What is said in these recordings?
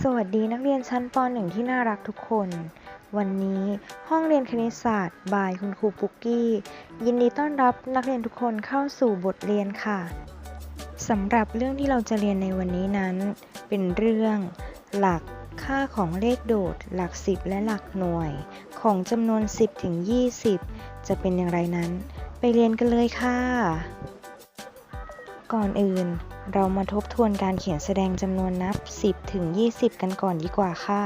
สวัสดีนักเรียนชั้นป .1 ที่น่ารักทุกคน วันนี้ห้องเรียนคณิตศาสตร์บายคุณครูปุกกี้ ยินดีต้อนรับนักเรียนทุกคนเข้าสู่บทเรียนค่ะสำหรับเรื่องที่เราจะเรียนในวันนี้นั้น เป็นเรื่องหลักค่าของเลขโดด หลัก 10 และหลักหน่วย ของจำนวน 10 ถึง 20 จะเป็นอย่างไรนั้น ไปเรียนกันเลยค่ะ ก่อนอื่น เรามาทบทวนการเขียนแสดงจำนวนนับ 10 ถึง 20 กันก่อนดีกว่าค่ะ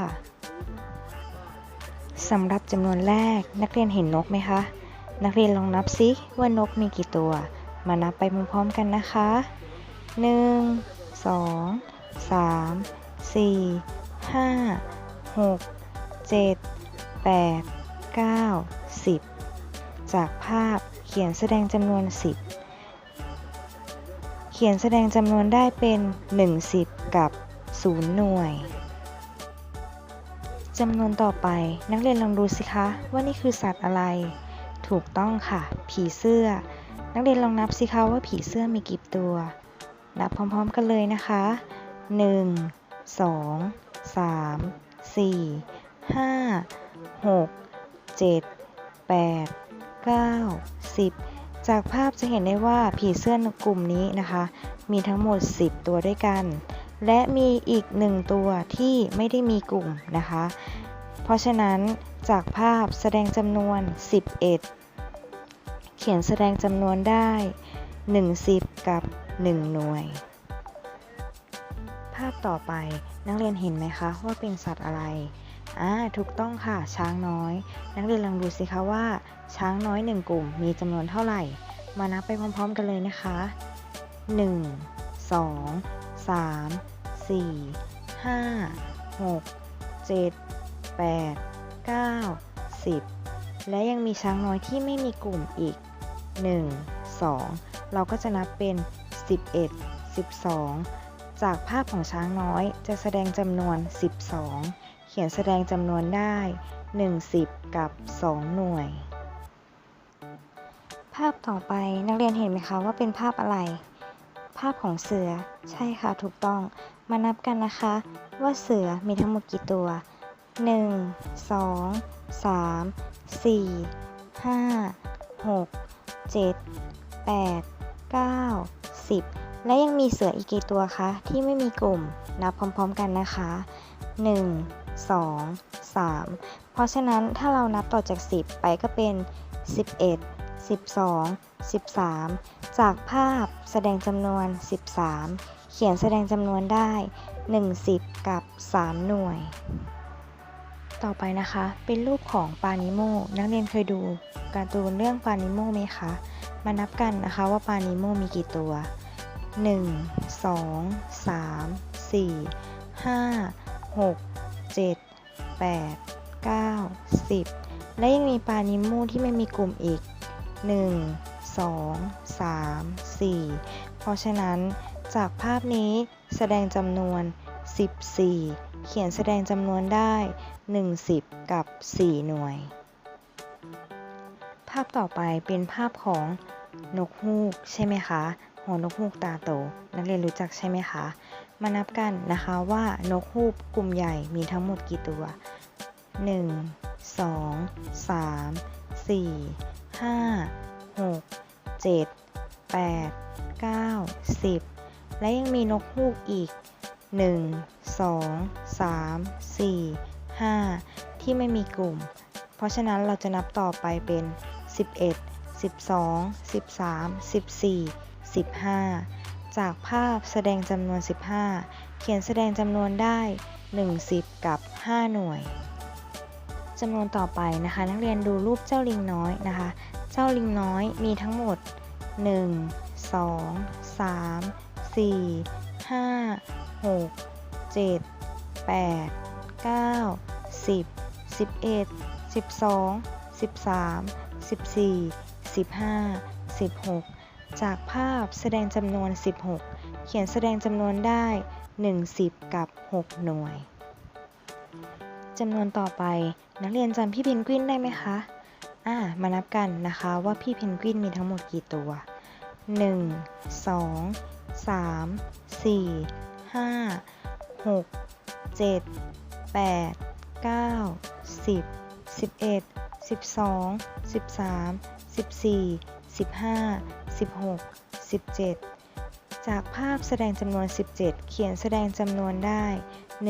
สำหรับจำนวนแรกนักเรียนเห็นนกไหมคะ นักเรียนลองนับซิว่านกมีกี่ตัว มานับไปพร้อมๆกันนะคะ 1 2 3 4 5 6 7 8 9 10 จากภาพเขียนแสดงจำนวน 10 ขียนแสดงจำนวนได้เป็น 10 กับ 0 หน่วย จำนวนต่อไปนักเรียนลองดูสิคะว่านี่คือสัตว์อะไร ถูกต้องค่ะ ผีเสื้อ นักเรียนลองนับสิคะว่าผีเสื้อมีกี่ตัว นับพร้อมๆกันเลยนะคะ 1 2 3 4 5 6 7 8 9 10 จากภาพจะเห็นได้ว่าผีเสื้อนกลุ่มนี้นะคะ มีทั้งหมด 10 ตัวด้วยกัน และมีอีกหนึ่งตัวที่ไม่ได้มีกลุ่มนะคะ เพราะฉะนั้นจากภาพแสดงจำนวน 11 เขียนแสดงจำนวนได้1 10กับ 1 หน่วย ภาพต่อไปนักเรียนเห็นไหมคะว่าเป็นสัตว์อะไรอ่าถูกต้องค่ะช้างน้อย นักเรียนลองดูสิคะว่า ช้างน้อยหนึ่งกลุ่มมีจำนวนเท่าไหร่ มานับไปพร้อมๆกันเลยนะคะ 1 2 3 4 5 6 7 8 9 10 และยังมีช้างน้อยที่ไม่มีกลุ่มอีก 1 2 เราก็จะนับเป็น 11 12 จากภาพของช้างน้อยจะแสดงจำนวน 12 เขียนแสดงจำนวนได้ 1 10 กับ 2 หน่วย ภาพต่อไปนักเรียนเห็นไหมคะว่าเป็นภาพอะไร ภาพของเสือ ใช่ค่ะถูกต้อง มานับกันนะคะ ว่าเสือมีทั้งหมดกี่ตัว 1 2 3 4 5 6 7 8 9 10 และยังมีเสืออีกกี่ตัวคะที่ไม่มีกลุ่ม นับพร้อมๆกันนะคะ 1 2 3 เพราะฉะนั้นถ้าเรานับต่อจาก 10 ไปก็เป็น 11 12 13 จากภาพแสดงจำนวน 13 เขียนแสดงจำนวนได้1 10กับ 3 หน่วย ต่อไปนะคะ เป็นรูปของปลานิโม นักเรียนเคยดูการ์ตูนเรื่องปลานิโมไหมคะ มานับกันนะคะว่าปลานิโมมีกี่ตัว 1 2 3 4 5 6 7 8 9 10 และยังมีปลานิโมที่ไม่มีกลุ่มอีก 1 2 3 4 เพราะฉะนั้นจากภาพนี้แสดงจำนวน 14 เขียนแสดงจำนวนได้1 10 กับ 4 หน่วย ภาพต่อไปเป็นภาพของนกฮูกใช่ไหมคะ หัวนกฮูกตาโต นักเรียนรู้จักใช่ไหมคะ มานับกันนะคะว่านกฮูกกลุ่มใหญ่มีทั้งหมดกี่ตัว 1 2 3 4 5 6 7 8 9 10และยังมีนกฮูกอีก1 2 3 4 5ที่ไม่มีกลุ่ม เพราะฉะนั้นเราจะนับต่อไปเป็น 11 12 13 14 15 จากภาพแสดงจำนวน 15 เขียนแสดงจำนวนได้ 1 10 กับ 5 หน่วย จำนวนต่อไปนะคะ นักเรียนดูรูปเจ้าลิงน้อยนะคะ เจ้าลิงน้อยมีทั้งหมด 1 2 3 4 5 6 7 8 9 10 11 12 13 14 15 16 จากภาพแสดงจำนวน 16 เขียนแสดงจำนวนได้ 1 10 กับ 6 หน่วย จำนวนต่อไป นักเรียนจำพี่เพนกวินได้ไหมคะ อ่า มานับกันนะคะว่าพี่เพนกวินมีทั้งหมดกี่ตัว 1 2 3 4 5 6 7 8 9 10 11 12 13 14 15 16 17 จากภาพแสดงจำนวน 17 เขียนแสดงจำนวนได้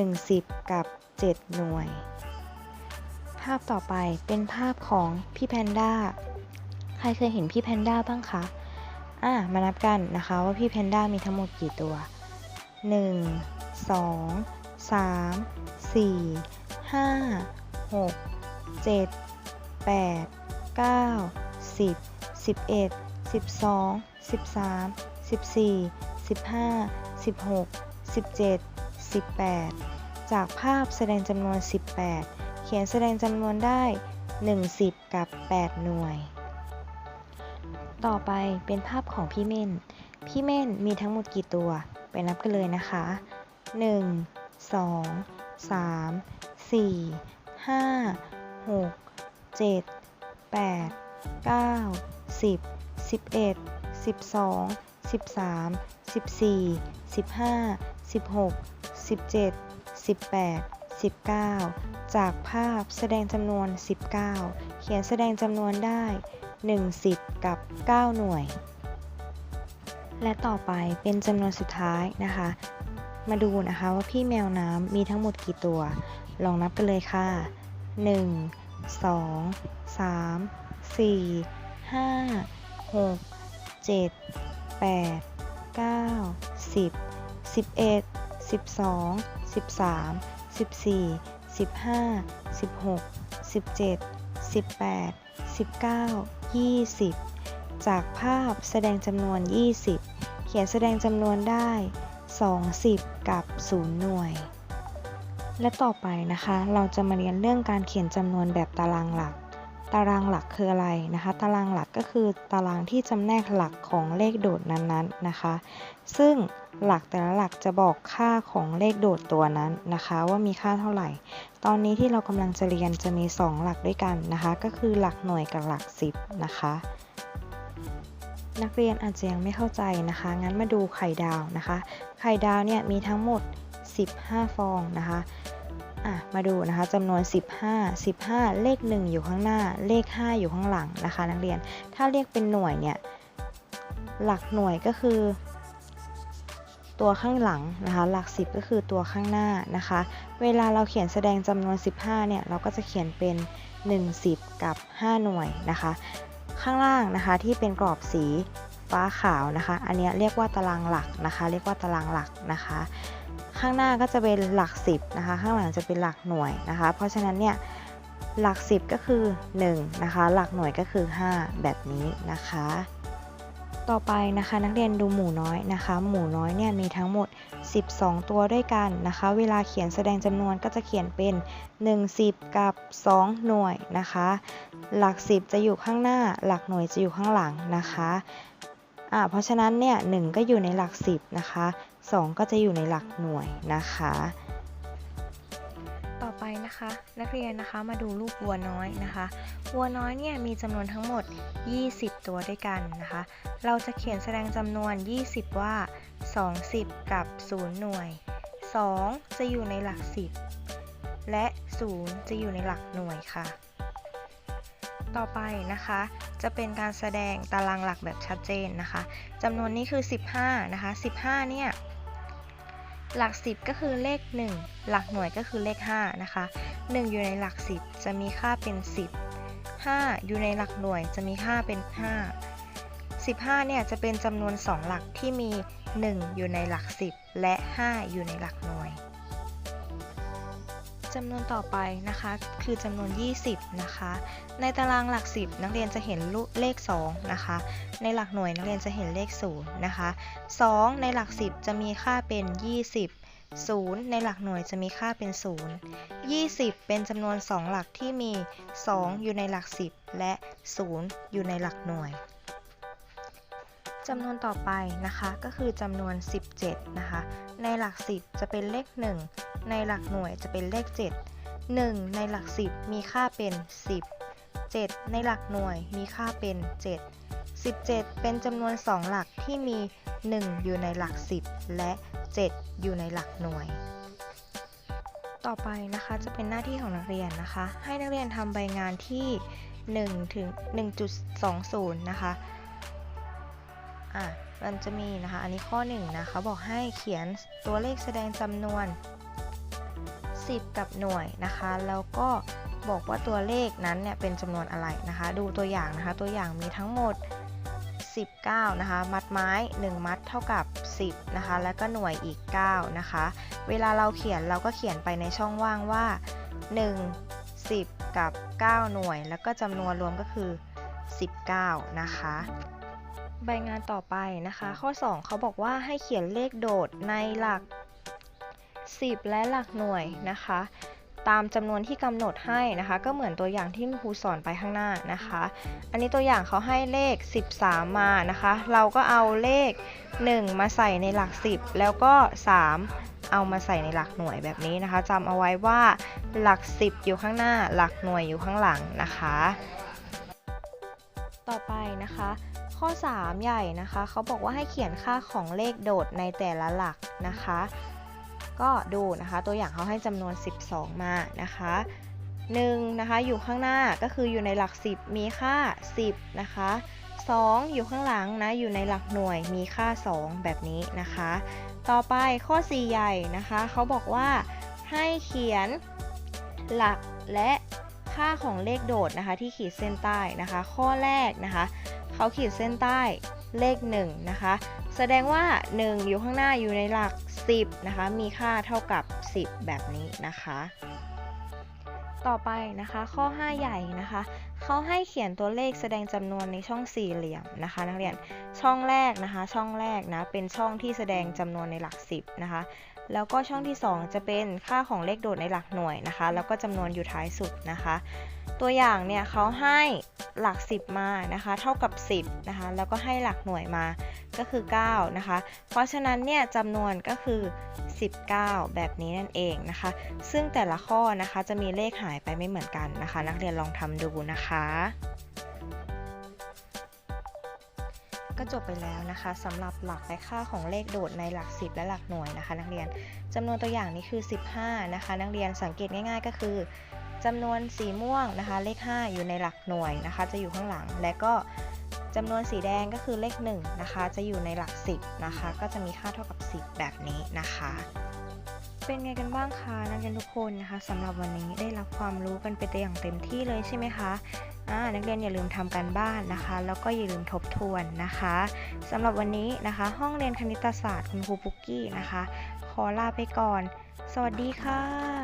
1 10 กับ 7 หน่วย ภาพต่อไปเป็นภาพของพี่แพนด้า ใครเคยเห็นพี่แพนด้าบ้างคะ อะ มานับกันนะคะว่าพี่แพนด้ามีทั้งหมดกี่ตัว 1 2 3 4 5 6 7 8 9 10 11 12 13 14 15 16 17 18 จากภาพแสดงจำนวน 18 เขียนแสดงจำนวนได้1 10 กับ 8 หน่วย ต่อไปเป็นภาพของพี่เม่น พี่เม่นมีทั้งหมดกี่ตัว ไปนับกันเลยนะคะ 1 2 3 4 5 6 7 8 9 10 11 12 13 14 15 16 17 18 19 จากภาพแสดงจำนวน 19 เขียนแสดงจำนวนได้ 1 10 กับ 9 หน่วย และต่อไปเป็นจำนวนสุดท้ายนะคะ มาดูนะคะว่าพี่แมวน้ำมีทั้งหมดกี่ตัว ลองนับกันเลยค่ะ 1 2 3 4 5 6 7 8 9 10 11 12 13 14 15 16 17 18 19 20 จากภาพแสดงจำนวน 20 เขียนแสดงจำนวนได้ 20 กับ 0 หน่วย และต่อไปนะคะ เราจะมาเรียนเรื่องการเขียนจำนวนแบบตารางหลัก ตารางหลักคืออะไรนะคะ ตารางหลักก็คือตารางที่จำแนกหลักของเลขโดดนั้นๆนะคะ ซึ่ง หลักแต่ละหลักจะบอกค่าของเลขโดดตัวนั้นนะคะ ว่ามีค่าเท่าไหร่ ตอนนี้ที่เรากำลังจะเรียนจะมี 2 หลักด้วยกันนะคะ ก็คือหลักหน่วยกับหลัก 10 นะคะ นักเรียนอาจจะยังไม่เข้าใจนะคะ งั้นมาดูไข่ดาวนะคะ ไข่ดาวเนี่ยมีทั้งหมด 15 ฟองนะคะอะมาดูนะคะจำนวน 15 15 เลข 1 อยู่ข้างหน้า เลข 5 อยู่ข้างหลังนะคะ นักเรียน ถ้าเรียกเป็นหน่วยเนี่ย หลักหน่วยก็คือ ตัวข้างหลังนะคะ หลัก 10 ก็คือตัวข้างหน้านะคะ เวลาเราเขียนแสดงจำนวน 15 เนี่ย เราก็จะเขียนเป็น 1 10 กับ 5 หน่วยนะคะ ข้างล่างนะคะที่เป็นกรอบสีฟ้าขาวนะคะ อันนี้เรียกว่าตารางหลักนะคะ เรียกว่าตารางหลักนะคะ ข้างหน้าก็จะเป็นหลัก 10 นะคะ ข้างหลังจะเป็นหลักหน่วยนะคะ เพราะฉะนั้นเนี่ยหลัก 10 ก็คือ 1 นะคะ หลักหน่วยก็คือ 5 แบบนี้นะคะ ต่อไปนะคะนักเรียนดูหมูน้อยนะคะ หมูน้อยเนี่ยมีทั้งหมด 12 ตัวด้วยกันนะคะ เวลาเขียนแสดงจำนวนก็จะเขียนเป็น 1 10 กับ 2 หน่วยนะคะ หลัก 10 จะอยู่ข้างหน้า หลักหน่วยจะอยู่ข้างหลังนะคะอ่าเพราะฉะนั้นเนี่ยหก็อยู่ในหลัก 10นะคะ2ก็จะอยู่ในหลักหน่วยนะคะ ไปนะคะ นักเรียนนะคะมาดูรูปวัวน้อยนะคะ วัวน้อยเนี่ยมีจำนวนทั้งหมด 20 ตัวด้วยกันนะคะ เราจะเขียนแสดงจำนวน 20 ว่า 20 กับ 0 หน่วย 2 จะอยู่ในหลัก 10 และ 0 จะอยู่ในหลักหน่วยค่ะ ต่อไปนะคะ จะเป็นการแสดงตารางหลักแบบชัดเจนนะคะจำนวนนี้คือ 15 นะคะ 15 เนี่ย หลัก 10 ก็คือเลข 1 หลักหน่วยก็คือเลข 5 นะคะ 1 อยู่ในหลัก 10 จะมีค่าเป็น 10 5 อยู่ในหลักหน่วยจะมีค่าเป็น 5 15 เนี่ยจะเป็นจำนวน 2 หลักที่มี 1 อยู่ในหลัก 10 และ 5 อยู่ในหลักหน่วย จำนวนต่อไปนะคะ คือจำนวน 20 นะคะ ในตารางหลัก 10 นักเรียนจะเห็นเลข 2 นะคะ ในหลักหน่วยนักเรียนจะเห็นเลข 0 นะคะ 2 ในหลัก 10 จะมีค่าเป็น 20 0 ในหลักหน่วยจะมีค่าเป็น 0 20 เป็นจำนวน 2 หลักที่มี 2 อยู่ในหลัก 10 และ 0 อยู่ในหลักหน่วยจำนวนต่อไปนะคะก็คือจำนวน 17 นะคะ ในหลัก 10 จะเป็นเลข 1 ในหลักหน่วยจะเป็นเลข 7 1 ในหลัก 10 มีค่าเป็น 10 7 ในหลักหน่วยมีค่าเป็น 7 17 เป็นจำนวน 2 หลักที่มี 1 อยู่ในหลัก 10 และ 7 อยู่ในหลักหน่วย ต่อไปนะคะจะเป็นหน้าที่ของนักเรียนนะคะ ให้นักเรียนทำใบงานที่ 1 ถึง 1.20 นะคะอะ มันจะมีนะคะ อันนี้ข้อ1นะคะบอกให้เขียนตัวเลขแสดงจำนวน 10 กับหน่วยนะคะ แล้วก็บอกว่าตัวเลขนั้นเนี่ยเป็นจำนวนอะไรนะคะ ดูตัวอย่างนะคะ ตัวอย่างมีทั้งหมด 19 นะคะ มัดไม้ 1 มัดเท่ากับ 10 นะคะ แล้วก็หน่วยอีก 9 นะคะ เวลาเราเขียนเราก็เขียนไปในช่องว่างว่า 1 10 กับ 9 หน่วย แล้วก็จำนวนรวมก็คือ 19 นะคะ ใบงานต่อไปนะคะ ข้อ 2 เขาบอกว่าให้เขียนเลขโดดในหลัก 10 และหลักหน่วยนะคะ ตามจำนวนที่กำหนดให้นะคะ ก็เหมือนตัวอย่างที่ครูสอนไปข้างหน้านะคะ อันนี้ตัวอย่างเขาให้เลข 13 มานะคะ เราก็เอาเลข 1 มาใส่ในหลัก 10 แล้วก็ 3 เอามาใส่ในหลักหน่วยแบบนี้นะคะจำเอาไว้ว่าหลัก 10 อยู่ข้างหน้า หลักหน่วยอยู่ข้างหลังนะคะ ต่อไปนะคะ ข้อ 3 ใหญ่นะคะเขาบอกว่าให้เขียนค่าของเลขโดดในแต่ละหลักนะคะ ก็ดูนะคะตัวอย่างเขาให้จำนวน 12 มานะคะ1นะคะอยู่ข้างหน้าก็คืออยู่ในหลัก 10 มีค่า 10 นะคะ 2 อยู่ข้างหลังนะอยู่ในหลักหน่วยมีค่า 2 แบบนี้นะคะ ต่อไปข้อ 4 ใหญ่นะคะเขาบอกว่าให้เขียนหลักและค่าของเลขโดดนะคะที่ขีดเส้นใต้นะคะ ข้อแรกนะคะ เขาขีดเส้นใต้เลข1นะคะ แสดงว่า 1 อยู่ข้างหน้าอยู่ในหลัก 10นะคะ มีค่าเท่ากับ 10 แบบนี้นะคะ ต่อไปนะคะ ข้อ 5 ใหญ่นะคะ เขาให้เขียนตัวเลขแสดงจำนวนในช่องสี่เหลี่ยมนะคะ นักเรียนช่องแรกนะคะ ช่องแรกนะเป็นช่องที่แสดงจำนวนในหลัก 10นะคะ แล้วก็ช่องที่ 2 จะเป็นค่าของเลขโดดในหลักหน่วยนะคะ แล้วก็จำนวนอยู่ท้ายสุดนะคะ ตัวอย่างเนี่ยเขาให้หลัก 10 มานะคะ เท่ากับ 10นะคะ แล้วก็ให้หลักหน่วยมาก็คือ 9 นะคะ เพราะฉะนั้นเนี่ยจำนวนก็คือ 19 แบบนี้นั่นเองนะคะ ซึ่งแต่ละข้อนะคะจะมีเลขหายไปไม่เหมือนกันนะคะ นักเรียนลองทำดูนะคะ ก็จบไปแล้วนะคะสำหรับหลักและค่าของเลขโดดในหลัก 10 และหลักหน่วยนะคะ นักเรียนจำนวนตัวอย่างนี้คือ 15 นะคะ นักเรียนสังเกตง่าย ๆ ก็คือจำนวนสีม่วงนะคะ เลข 5 อยู่ในหลักหน่วยนะคะ จะอยู่ข้างหลัง และก็จำนวนสีแดงก็คือเลข1นะคะ จะอยู่ในหลัก 10 นะคะ ก็จะมีค่าเท่ากับ 10 แบบนี้นะคะ เป็นไงกันบ้างคะนักเรียนทุกคนนะคะสำหรับวันนี้ได้รับความรู้กันไปอย่างเต็มที่เลยใช่ไหมคะ นักเรียนอย่าลืมทำการบ้านนะคะ แล้วก็อย่าลืมทบทวนนะคะสำหรับวันนี้นะคะ ห้องเรียนคณิตศาสตร์คุณครูปุกกี้นะคะ ขอลาไปก่อน สวัสดีค่ะ